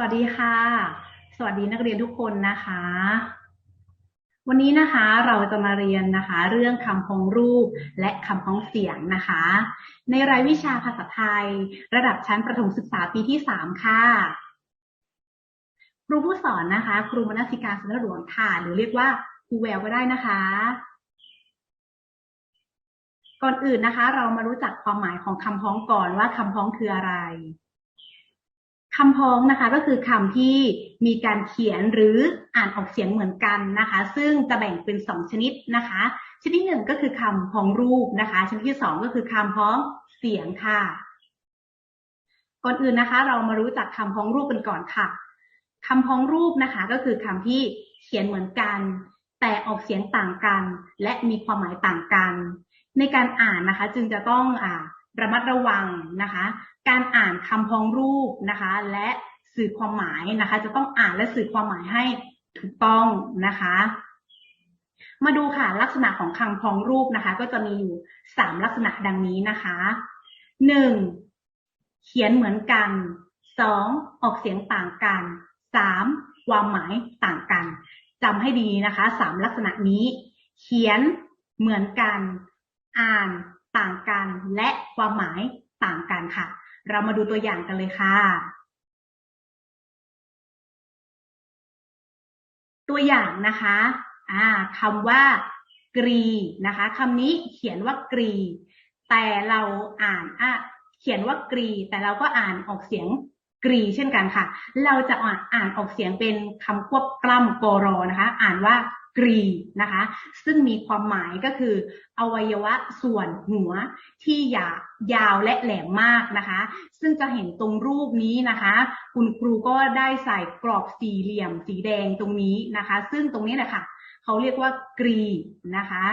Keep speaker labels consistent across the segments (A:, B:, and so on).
A: วัสดีค่ะ สวัสดีนักเรียนทุกคนนะคะ วันนี้นะคะเราจะมาเรียนนะคะ เรื่องคำพ้องรูปและคำพ้องเสียงนะคะ ในรายวิชาภาษาไทย ระดับชั้นประถมศึกษาปีที่สามค่ะครูผู้สอนนะคะ ครูมนสิการสุนทรหลวงค่ะ หรือเรียกว่าครูแววก็ได้นะคะ ก่อนอื่นนะคะ เรามารู้จักความหมายของคำพ้องก่อนว่าคำพ้องคืออะไร คำพ้องนะคะก็คือคำที่มีการเขียนหรืออ่านออกเสียงเหมือนกันนะคะ ซึ่งจะแบ่งเป็นสองชนิดนะคะ ชนิดหนึ่งก็คือคำพ้องรูปนะคะ ชนิดที่สองก็คือคำพ้องเสียงค่ะก่อนอื่นนะคะ เรามารู้จักคำพ้องรูปกันก่อนค่ะคำพ้องรูปนะคะ ก็คือคำที่เขียนเหมือนกัน แต่ออกเสียงต่างกัน และมีความหมายต่างกัน ในการอ่านนะคะ จึงจะต้องอ่า ระมัดระวังนะคะ การอ่านคำพ้องรูปนะคะ และสื่อความหมายนะคะ จะต้องอ่านและสื่อความหมายให้ถูกต้องนะคะ มาดูค่ะลักษณะของคำพ้องรูปนะคะ ก็จะมีอยู่สามลักษณะดังนี้นะคะหนึ่งเขียนเหมือนกันสองออกเสียงต่างกันสามความหมายต่างกันจำให้ดีนะคะสามลักษณะนี้ เขียนเหมือนกัน อ่าน ต่างกันและความหมายต่างกันค่ะ เรามาดูตัวอย่างกันเลยค่ะ ตัวอย่างนะคะอ่าคำว่ากรีนะคะคำนี้เขียนว่ากรี แต่เราอ่านอะเขียนว่ากรี แต่เราก็อ่านออกเสียงกรีเช่นกันค่ะ เราจะอ่านอ่านออกเสียงเป็นคำควบกล้ำกรอนะคะ อ่านว่า กรีนะคะ ซึ่งมีความหมายก็คือ อวัยวะส่วนหัวที่ยายาวและแหลมมากนะคะ ซึ่งจะเห็นตรงรูปนี้นะคะ คุณครูก็ได้ใส่กรอบสี่เหลี่ยมสีแดงตรงนี้นะคะ ซึ่งตรงนี้นะค่ะเขาเรียกว่ากรีนะคะ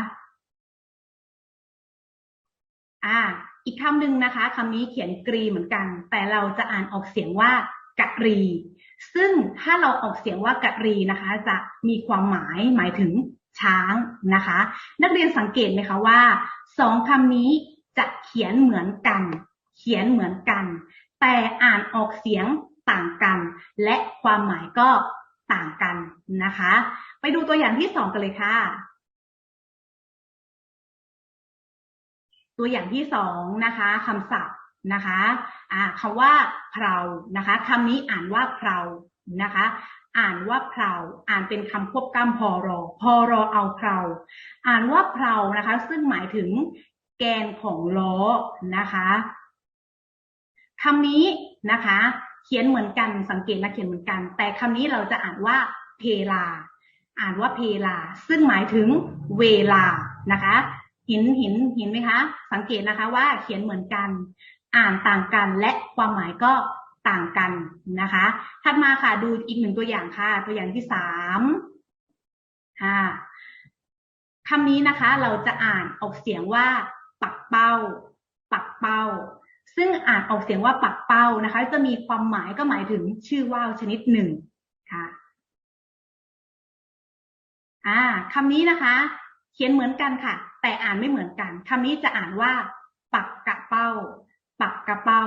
A: อ่าอีกคำหนึ่งนะคะคำนี้เขียนกรีเหมือนกัน แต่เราจะอ่านออกเสียงว่ากะรี ซึ่งถ้าเราออกเสียงว่ากะรีนะคะ จะมีความหมายหมายถึงช้างนะคะ นักเรียนสังเกตไหมคะว่าสองคำนี้จะเขียนเหมือนกัน เขียนเหมือนกัน แต่อ่านออกเสียงต่างกัน และความหมายก็ต่างกันนะคะ ไปดูตัวอย่างที่สองกันเลยค่ะ ตัวอย่างที่สองนะคะคำศัพท์ นะคะอ่าคำว่าเพรานะคะคำนี้อ่านว่าเพรานะคะ อ่านว่าเพราอ่านเป็นคำควบกล้ำพอรอ พอรอเอาเพราอ่านว่าเพรานะคะ ซึ่งหมายถึงแกนของล้อนะคะคำนี้นะคะ เขียนเหมือนกันสังเกตนะเขียนเหมือนกัน แต่คำนี้เราจะอ่านว่าเพลา อ่านว่าเพลา ซึ่งหมายถึงเวลานะคะเห็นเห็นเห็นไหมคะ สังเกตนะคะว่าเขียนเหมือนกัน อ่านต่างกันและความหมายก็ต่างกันนะคะถัดมาค่ะดูอีกหนึ่งตัวอย่างค่ะ ตัวอย่างที่สามค่ะคำนี้นะคะเราจะอ่านออกเสียงว่าปักเป้า ปักเป้า ซึ่งอ่านออกเสียงว่าปักเป้านะคะ จะมีความหมายก็หมายถึงชื่อว่าวชนิดหนึ่งค่ะอ่าคำนี้นะคะ เขียนเหมือนกันค่ะ แต่อ่านไม่เหมือนกันคำนี้จะอ่านว่า ปักกระเป้า ปักกระเป้า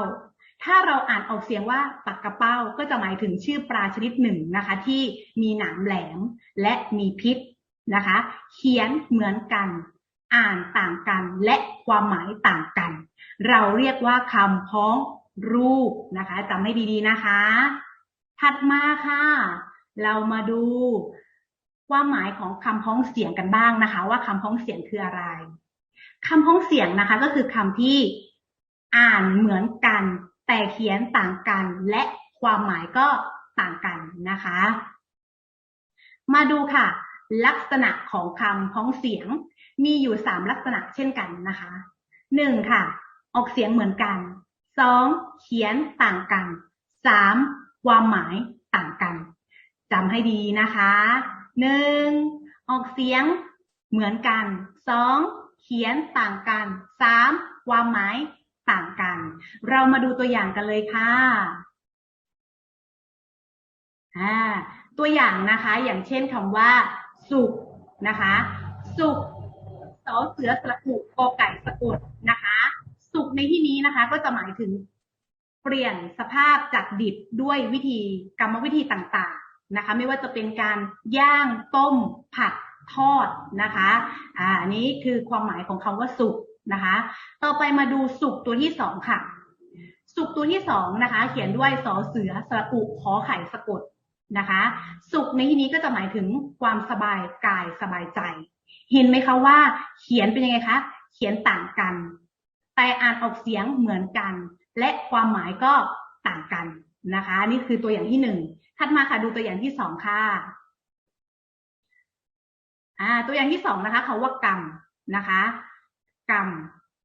A: ถ้าเราอ่านออกเสียงว่าปักกระเป้าก็จะหมายถึงชื่อปลาชนิดหนึ่งนะคะ ที่มีหนามแหลมและมีพิษนะคะ เขียนเหมือนกัน อ่านต่างกันและความหมายต่างกัน เราเรียกว่าคำพ้องรูปนะคะจำให้ดีๆนะคะ ถัดมาค่ะ เรามาดูความหมายของคำพ้องเสียงกันบ้างนะคะ ว่าคำพ้องเสียงคืออะไรคำพ้องเสียงนะคะ ก็คือคำที่ อ่านเหมือนกัน แต่เขียนต่างกันและความหมายก็ต่างกันนะคะ มาดูค่ะ ลักษณะของคำพ้องเสียงมีอยู่สามลักษณะเช่นกันนะคะหนึ่งค่ะ ออกเสียงเหมือนกันสองเขียนต่างกันสามความหมายต่างกันจำให้ดีนะคะหนึ่งออกเสียงเหมือนกันสองเขียนต่างกันสามความหมาย ต่างกัน เรามาดูตัวอย่างกันเลยค่ะอ่าตัวอย่างนะคะ อย่างเช่นคำว่า สุกนะคะ สุกสอเสือสระอุกอไก่สะกดนะคะ สุกในที่นี้นะคะ ก็จะหมายถึงเปลี่ยนสภาพจากดิบด้วยวิธีกรรมวิธีต่างๆนะคะ ไม่ว่าจะเป็นการย่างต้มผัดทอดนะคะ อ่าอันนี้คือความหมายของคำว่าสุก นะคะ ต่อไปมาดูสุกตัวที่สองค่ะ สุกตัวที่สองนะคะ เขียนด้วยสอเสือสระอุขอไข่สะกดนะคะ สุขในที่นี้ก็จะหมายถึงความสบายกายสบายใจ เห็นไหมคะว่า เขียนเป็นยังไงคะ เขียนต่างกัน แต่อ่านออกเสียงเหมือนกัน และความหมายก็ต่างกันนะคะ นี่คือตัวอย่างที่หนึ่งถัดมาค่ะดูตัวอย่างที่สองค่ะอ่าตัวอย่างที่สองนะคะเขาว่ากรรมนะคะ กรรม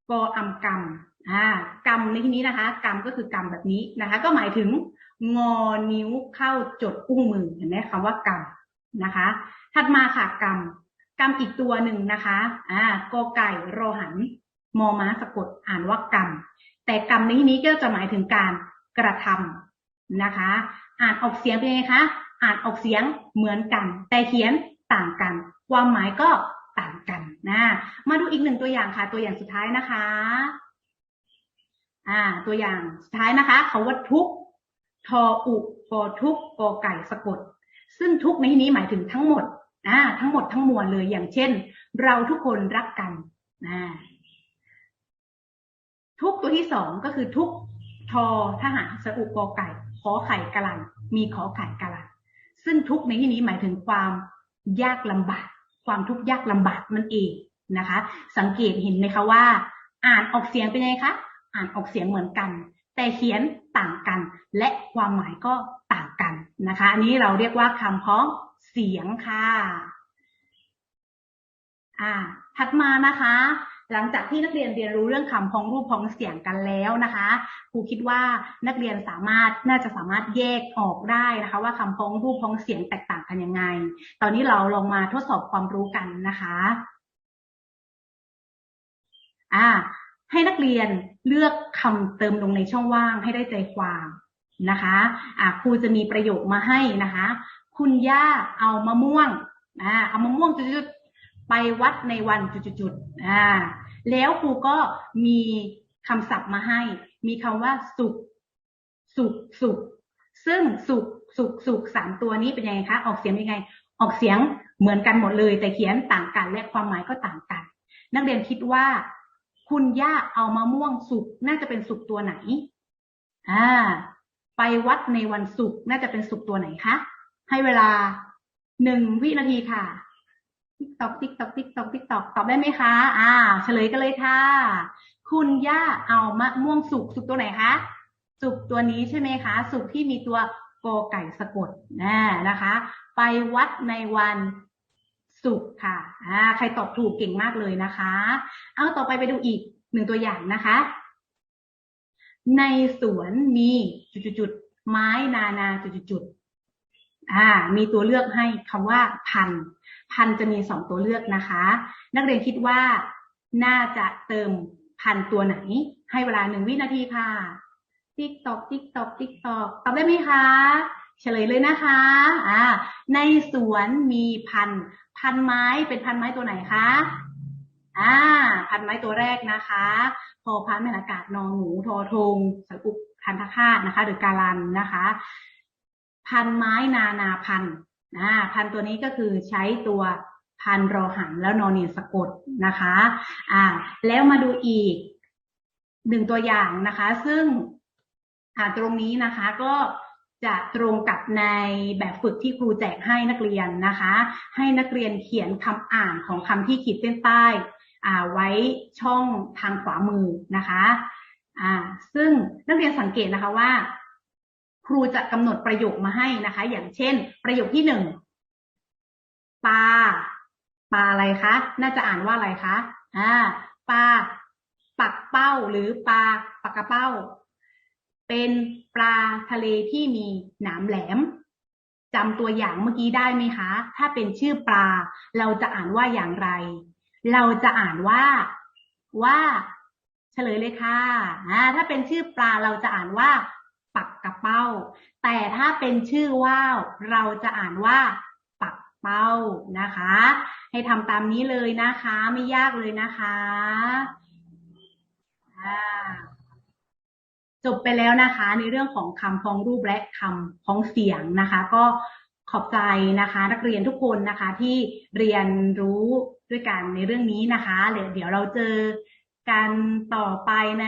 A: กออำกรรมอ่ากรรมในที่นี้นะคะ กรรมก็คือกรรมแบบนี้นะคะ ก็หมายถึงงอนิ้วเข้าจดอุ้งมือเห็นไหมคำว่ากรรมนะคะ ถัดมาค่ะกรรมกรรมอีกตัวหนึ่งนะคะอ่ากอไก่รอหันมอม้าสะกดอ่านว่ากรรม แต่กรรมในที่นี้ก็จะหมายถึงการกระทำนะคะ อ่านออกเสียงเป็นยังไงคะ อ่านออกเสียงเหมือนกัน แต่เขียนต่างกัน ความหมายก็ นะมาดูอีกหนึ่งตัวอย่างค่ะ ตัวอย่างสุดท้ายนะคะ อ่า ตัวอย่างสุดท้ายนะคะเขาว่าทุกทออุกอทุกกอไก่สะกด ซึ่งทุกในที่นี้หมายถึงทั้งหมดอ่าทั้งหมดทั้งมวลเลยอย่างเช่น เราทุกคนรักกันอ่าทุกตัวที่สองก็คือทุกทอทหารสะอุกอไก่ ขอไข่กะลันมีขอไข่กะลันซึ่งทุกในที่นี้หมายถึงความยากลำบาก ความทุกข์ยากลำบากนั่นเองนะคะ สังเกตเห็นไหมคะว่า อ่านออกเสียงเป็นไงคะอ่านออกเสียงเหมือนกัน แต่เขียนต่างกัน และความหมายก็ต่างกันนะคะ อันนี้เราเรียกว่าคำพ้องเสียงค่ะอ่าถัดมานะคะ หลังจากที่นักเรียนเรียนรู้เรื่องคำพ้องรูปพ้องเสียงกันแล้วนะคะครูคิดว่านักเรียนสามารถน่าจะสามารถแยกออกได้นะคะ ว่าคำพ้องรูปพ้องเสียงแตกต่างกันยังไง ตอนนี้เราลองมาทดสอบความรู้กันนะคะอ่าให้นักเรียนเลือกคำเติมลงในช่องว่างให้ได้ใจความนะคะอ่าครูจะมีประโยคมาให้นะคะ คุณย่าเอามะม่วงอ่าเอามะม่วงจุด ไปวัดในวันจุดๆอ่าแล้วครูก็มีคำศัพท์มาให้ มีคำว่าสุกสุกสุกซึ่งสุกสุกสุกสามตัวนี้เป็นยังไงคะ ออกเสียงยังไง ออกเสียงเหมือนกันหมดเลย แต่เขียนต่างกันและความหมายก็ต่างกัน นักเรียนคิดว่า คุณย่าเอามะม่วงสุกน่าจะเป็นสุกตัวไหน อ่า ไปวัดในวันศุกร์น่าจะเป็นสุกตัวไหนคะ ให้เวลาหนึ่งวินาทีค่ะ ติ๊กตอกติ๊กตอกติ๊กตอกติ๊กตอกตอบได้ไหมคะ อ่า เฉลยกันเลยค่ะ คุณย่าเอามะม่วงสุกสุกตัวไหนคะสุกตัวนี้ใช่ไหมคะ สุกที่มีตัวกอไก่สะกดนะนะคะ ไปวัดในวันศุกค่ะอ่าใครตอบถูกเก่งมากเลยนะคะ เอาต่อไปไปดูอีกหนึ่งตัวอย่างนะคะ ในสวนมีจุดๆๆไม้นานาจุดๆๆอ่า มีตัวเลือกให้คำว่าพัน พันจะมีสองตัวเลือกนะคะ นักเรียนคิดว่าน่าจะเติมพันตัวไหน ให้เวลาหนึ่งวินาทีค่ะ ติ๊กตอกติ๊กตอกติ๊กตอกตอบได้ไหมคะเฉลยเลยนะคะอ่าในสวนมีพันพันไม้เป็นพันไม้ตัวไหนคะอ่าพันไม้ตัวแรกนะคะพอพันแม่นอากาศนอนหนูทอทงสระอุกพันธคาตนะคะ หรือการันนะคะ พันไม้นานาพัน อ่าพันตัวนี้ก็คือใช้ตัวพันรอหันแล้วนอนเนียสะกดนะคะอ่าแล้วมาดูอีกหนึ่งตัวอย่างนะคะ ซึ่งอ่าตรงนี้นะคะก็จะตรงกับในแบบฝึกที่ครูแจกให้นักเรียนนะคะ ให้นักเรียนเขียนคำอ่านของคำที่ขีดเส้นใต้อ่าไว้ช่องทางขวามือนะคะอ่าซึ่งนักเรียนสังเกตนะคะว่า ครูจะกำหนดประโยคมาให้นะคะ อย่างเช่น ประโยคที่หนึ่งปลาปลาอะไรคะ น่าจะอ่านว่าอะไรคะอ่าปลาปักเป้าหรือปลาปากกระเป้า เป็นปลาทะเลที่มีหนามแหลมจำตัวอย่างเมื่อกี้ได้ไหมคะ ถ้าเป็นชื่อปลา เราจะอ่านว่าอย่างไร เราจะอ่านว่าว่า เฉลยเลยค่ะอ่าถ้าเป็นชื่อปลาเราจะอ่านว่า ปักกระเป้า แต่ถ้าเป็นชื่อว่าวเราจะอ่านว่า ปักเป้านะคะ ให้ทำตามนี้เลยนะคะ ไม่ยากเลยนะคะจบไปแล้วนะคะ ในเรื่องของคำพ้องรูปและคำพ้องเสียงนะคะ ก็ขอบใจนะคะ นักเรียนทุกคนนะคะที่เรียนรู้ด้วยกันในเรื่องนี้นะคะเดี๋ยวเราเจอกันต่อไปใน